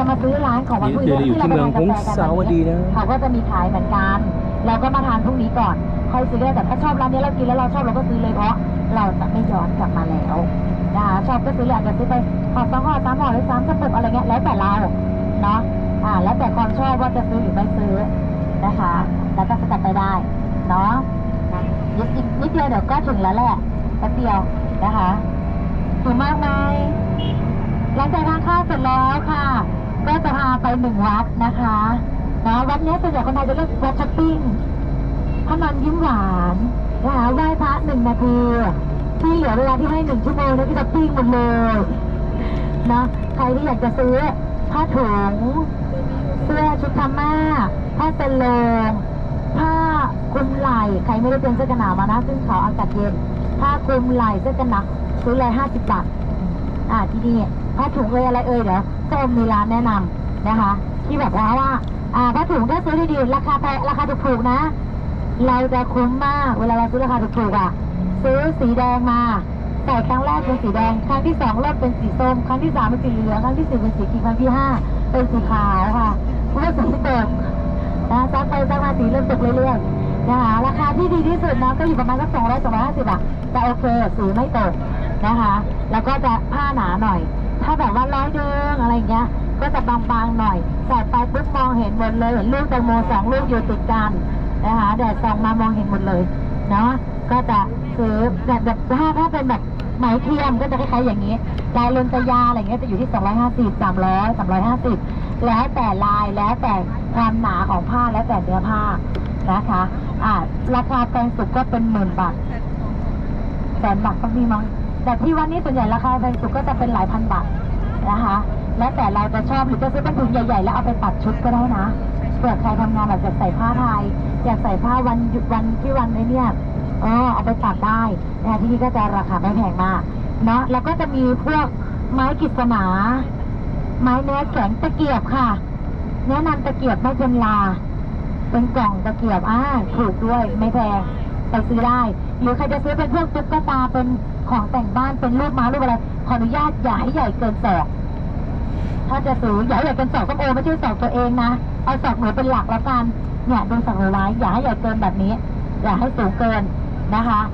จะมาซื้อร้านของวันนี่พรุ่งคือนี้อยู่ที่เมืองพงศาวดีนะเขาก็จะมีขายเหมือนกัน เราก็มาทานพรุ่งนี้ก่อนค่อยซื้อได้แต่ถ้าชอบร้านนี้เรากินแล้วเราชอบเราก็ซื้อเลยเพราะเราจะไม่ย้อนกลับมาแล้วนะคะชอบก็ซื้อเลยอาจจะซื้อไปห่อสองห่อสามห่อหรือสามกระปุกอะไรเงี้ยแล้วแต่เราเนาะอ่าแล้วแต่ความชอบว่าจะซื้อหรือไม่ซื้อนะคะ แล้วก็สกัดไปได้เนาะนิดนิดเดียวเดี๋ยวก็ถึงแล้วแหละแป๊บเดียวนะคะถูกมากไหมหลังจากทานข้าวเสร็จแล้วค่ะ ก็จะพาไป หนึ่งวัดนะคะนะวัดนี้ส่วนใหญ่คนไทยจะเรียกวัดช้อปปิ้งพระนอนยิ้มหวานนะคะไหว้พระหนึ่งนาทีที่เหลือเวลาที่ให้หนึ่งชั่วโมงนี่ก็จะปิ้งหมดเลยนะใครที่อยากจะซื้อผ้าถุงเสื้อชุดธรรมาผ้าเซนโลงผ้าคลุมไหล่ใครไม่ได้เป็นเสื้อกันหนาวมานะซึ่งเขาอากาศเย็นผ้าคลุมไหล่เสื้อกันหนาวซื้อเลยห้าสิบบาทอ่าที่นี่ผ้าถุงเอ่ยอะไรเอ่ยเดี๋ยวส้มมีร้านแนะนำ นะคะ ที่แบบว่าว่าอ่าผ้าถุงถ้าซื้อดีๆราคาแพงราคาถูกๆนะ เราจะคุ้มมาก เวลาเราซื้อราคาถูกๆอะ ซื้อสีแดงมาใส่ครั้งแรกเป็นสีแดง ครั้งที่สองเริ่มเป็นสีส้ม ครั้งที่สามเป็นสีเหลือง ครั้งที่สี่เป็นสีเขียวครั้งที่ห้าเป็นสีขาวค่ะเพื่อสีตกนะซักไปซักมาสีเริ่มตกเรื่อยๆนะคะราคาที่ดีที่สุดนะก็อยู่ประมาณสักสองร้อยสองร้อยห้าสิบอะจะโอเคสีไม่ตกนะคะ แล้วก็จะผ้าหนาหน่อย ถ้าแบบว่าร้อยเดิงอะไรเงี้ย ก็จะบางๆหน่อยใส่ไปปุ๊บมองเห็นหมดเลยเห็นลูกแตงโมสองลูกอยู่ติดกันนะคะแดดส่องมามองเห็นหมดเลยเนาะก็จะซื้อแบบแบบถ้าถ้าเป็นแบบไหมเทียมก็จะคล้ายๆอย่างนี้ลายลนตยาอะไรเงี้ยจะอยู่ที่ 250 300 350 แล้วแต่ลายแล้วแต่ความหนาของผ้าแล้วแต่เนื้อผ้านะคะอ่าราคาแพงสุดก็เป็นหมื่นบาทแสนบาทก็มีมั้งแต่ที่วันนี้ส่วนใหญ่ราคาแพงสุดก็จะเป็นหลายพันบาทนะคะ แล้วแต่เราจะชอบหรือจะซื้อเป็นถุงใหญ่ๆ แล้วเอาไปตัดชุดก็ได้นะเผื่อใครทำงานแบบอยากใส่ผ้าไทยอยากใส่ผ้าวันหยุดวันที่วันนี้เนี่ยเออเอาไปตัดได้นะที่นี่ก็จะราคาไม่แพงมากเนาะแล้วก็จะมีพวกไม้กฤษณาไม้เนื้อแข็งตะเกียบค่ะแนะนำตะเกียบไม่เป็นลา เป็นกล่องตะเกียบอ่าถูกด้วยไม่แพงไปซื้อได้หรือใครจะซื้อเป็นพวกตุ๊กตาเป็นของแต่งบ้านเป็นรูปม้ารูปอะไรขออนุญาตอย่าให้ใหญ่เกินศอก ถ้าจะสูงอย่าใหญ่เกินสอกต้องโอไม่ใช่สอกตัวเองนะ เอาสอกหนูเป็นหลักแล้วกัน เนี่ยดูศอกหนูไว้อย่าให้ใหญ่เกินแบบนี้ อย่าให้สูงเกินนะคะ